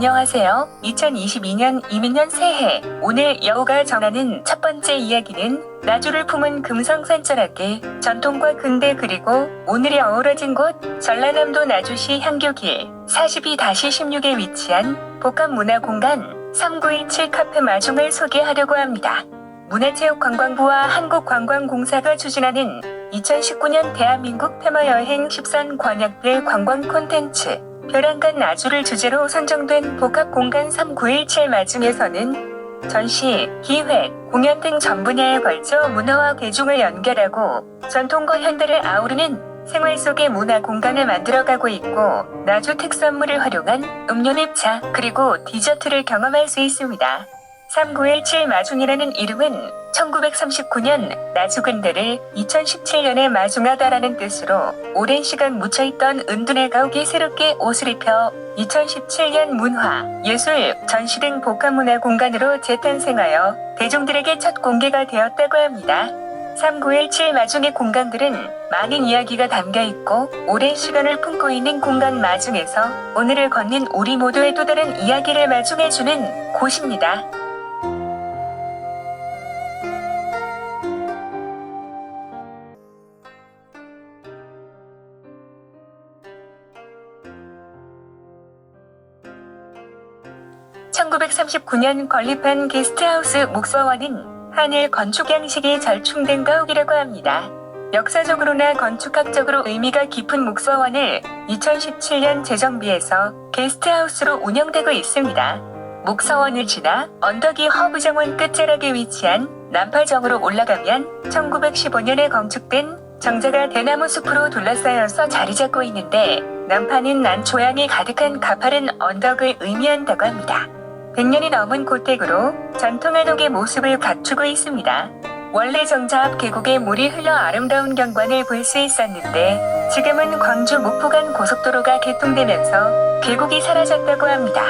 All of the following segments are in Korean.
안녕하세요. 2022년 이민년 새해. 오늘 여우가 전하는 첫 번째 이야기는 나주를 품은 금성산철학계 전통과 근대 그리고 오늘이 어우러진 곳 전라남도 나주시 향교길 42-16에 위치한 복합문화공간 3917 카페 마중을 소개하려고 합니다. 문화체육관광부와 한국관광공사가 추진하는 2019년 대한민국 테마여행 13 관약별 관광 콘텐츠 벼랑간 나주를 주제로 선정된 복합공간 3917 마중에서는 전시, 기획, 공연 등 전 분야에 걸쳐 문화와 대중을 연결하고 전통과 현대를 아우르는 생활 속의 문화 공간을 만들어가고 있고 나주 특산물을 활용한 음료잎차 그리고 디저트를 경험할 수 있습니다. 3917 마중이라는 이름은 1939년 나주 근대를 2017년에 마중하다라는 뜻으로 오랜 시간 묻혀있던 은둔의 가옥이 새롭게 옷을 입혀 2017년 문화, 예술, 전시 등 복합문화 공간으로 재탄생하여 대중들에게 첫 공개가 되었다고 합니다. 3917 마중의 공간들은 많은 이야기가 담겨 있고 오랜 시간을 품고 있는 공간 마중에서 오늘을 걷는 우리 모두의 또 다른 이야기를 마중해주는 곳입니다. (1939년) 건립한 게스트하우스 목서원은 한일 건축 양식이 절충된 가옥이라고 합니다. 역사적으로나 건축학적으로 의미가 깊은 목서원을 2017년 재정비해서 게스트하우스로 운영되고 있습니다. 목서원을 지나 언덕이 허브정원 끝자락에 위치한 남파정으로 올라가면 1915년에 건축된 정자가 대나무 숲으로 둘러싸여서 자리 잡고 있는데 남파는 난초향이 가득한 가파른 언덕을 의미한다고 합니다. 100년이 넘은 고택으로 전통 한옥의 모습을 갖추고 있습니다. 원래 정자 앞 계곡에 물이 흘러 아름다운 경관을 볼 수 있었는데 지금은 광주 목포간 고속도로가 개통되면서 계곡이 사라졌다고 합니다.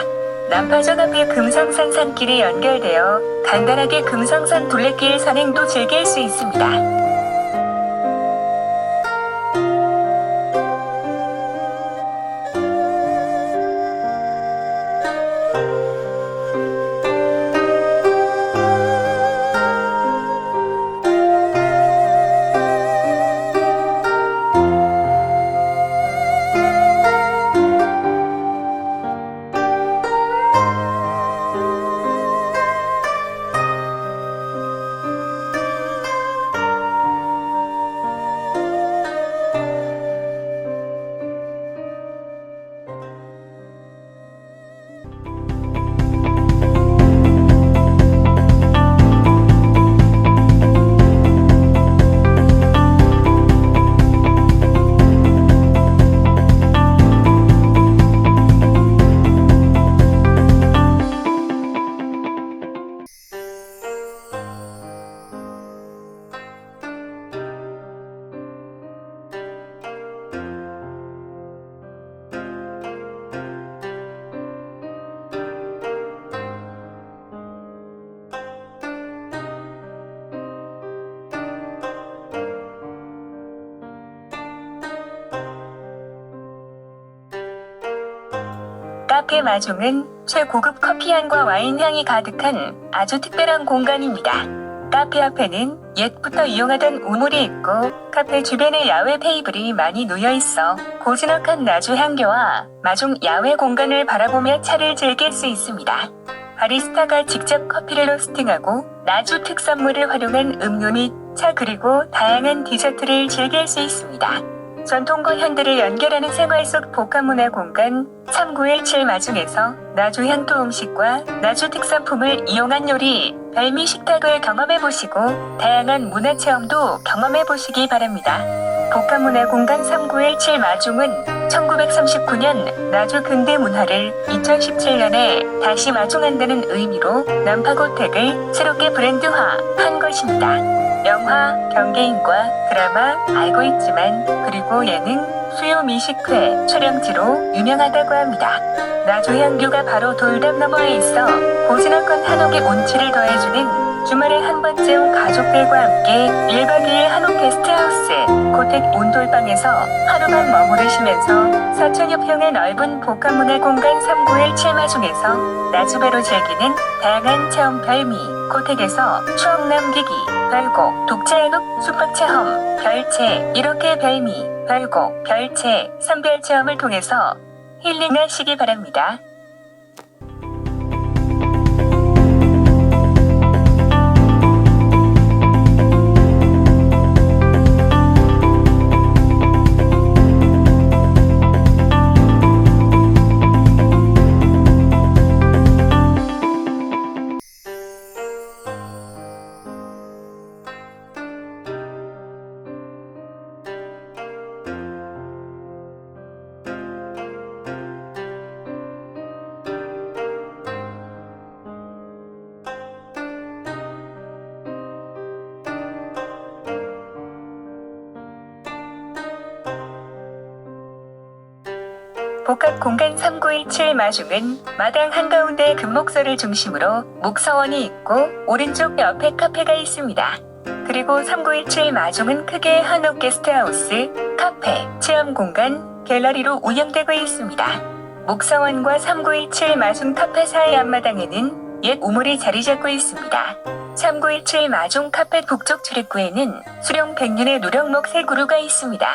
남파전 앞에 금성산 산길이 연결되어 간단하게 금성산 둘레길 산행도 즐길 수 있습니다. 카페 마중은 최고급 커피향과 와인향이 가득한 아주 특별한 공간입니다. 카페 앞에는 옛부터 이용하던 우물이 있고 카페 주변에 야외 테이블이 많이 놓여 있어 고즈넉한 나주 향교와 마중 야외 공간을 바라보며 차를 즐길 수 있습니다. 바리스타가 직접 커피를 로스팅하고 나주 특산물을 활용한 음료 및 차 그리고 다양한 디저트를 즐길 수 있습니다. 전통과 현대를 연결하는 생활 속 복합문화 공간 3917 마중에서 나주 향토 음식과 나주 특산품을 이용한 요리, 별미 식탁을 경험해보시고 다양한 문화 체험도 경험해보시기 바랍니다. 복합문화 공간 3917 마중은 1939년 나주 근대 문화를 2017년에 다시 마중한다는 의미로 남파고택을 새롭게 브랜드화한 것입니다. 영화, 경계인과 드라마, 알고 있지만 그리고 예능, 수요 미식회, 촬영지로 유명하다고 합니다. 나주향교가 바로 돌담 너머에 있어 고즈넉한 한옥의 운치를 더해주는 주말에 한 번쯤 가족들과 함께 1박 2일 한옥 게스트하우스 고택 온돌방에서 하루만 머무르시면서 4천여 평의 넓은 복합문화 공간 391 7마중에서 나주배로 즐기는 다양한 체험 별미 고택에서 추억 남기기 별곡 독채 한옥 숙박 체험 별채 이렇게 별미 별곡 별채 선별 체험을 통해서 힐링하시기 바랍니다. 복합 공간 3917 마중은 마당 한가운데 금목서를 중심으로 목서원이 있고 오른쪽 옆에 카페가 있습니다. 그리고 3917 마중은 크게 한옥 게스트하우스, 카페, 체험 공간, 갤러리로 운영되고 있습니다. 목서원과 3917 마중 카페 사이 앞마당에는 옛 우물이 자리 잡고 있습니다. 3917 마중 카페 북쪽 출입구에는 수령 100년의 누령목 세 그루가 있습니다.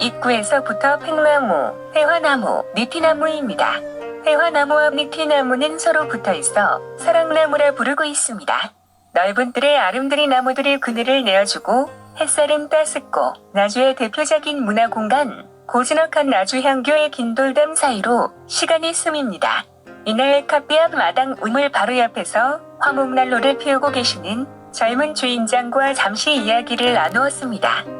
입구에서부터 팽나무, 회화나무, 니티나무입니다. 회화나무와 니티나무는 서로 붙어 있어 사랑나무라 부르고 있습니다. 넓은 뜰에 아름드리 나무들이 그늘을 내어주고 햇살은 따숩고 나주의 대표적인 문화 공간 고즈넉한 나주 향교의 긴 돌담 사이로 시간이 스밉니다. 이날 카페 앞 마당 우물 바로 옆에서 화목난로를 피우고 계시는 젊은 주인장과 잠시 이야기를 나누었습니다.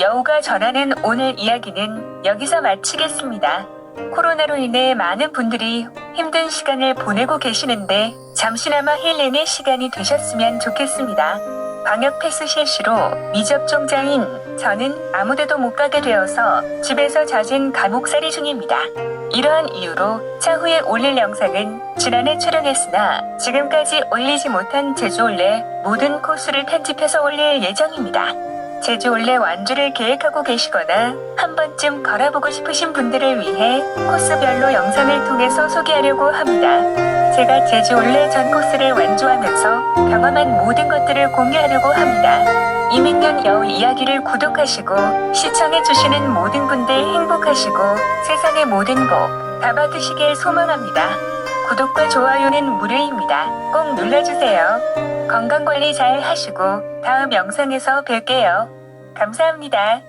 여우가 전하는 오늘 이야기는 여기서 마치겠습니다. 코로나로 인해 많은 분들이 힘든 시간을 보내고 계시는데 잠시나마 힐링의 시간이 되셨으면 좋겠습니다. 방역 패스 실시로 미접종자인 저는 아무데도 못 가게 되어서 집에서 잦은 감옥살이 중입니다. 이러한 이유로 차후에 올릴 영상은 지난해 촬영했으나 지금까지 올리지 못한 제주올레 모든 코스를 편집해서 올릴 예정입니다. 제주 올레 완주를 계획하고 계시거나 한 번쯤 걸어보고 싶으신 분들을 위해 코스별로 영상을 통해서 소개하려고 합니다. 제가 제주 올레 전 코스를 완주하면서 경험한 모든 것들을 공유하려고 합니다. 이민년 여우 이야기를 구독하시고 시청해주시는 모든 분들 행복하시고 세상의 모든 복 다 받으시길 소망합니다. 구독과 좋아요는 무료입니다. 꼭 눌러주세요. 건강관리 잘 하시고 다음 영상에서 뵐게요. 감사합니다.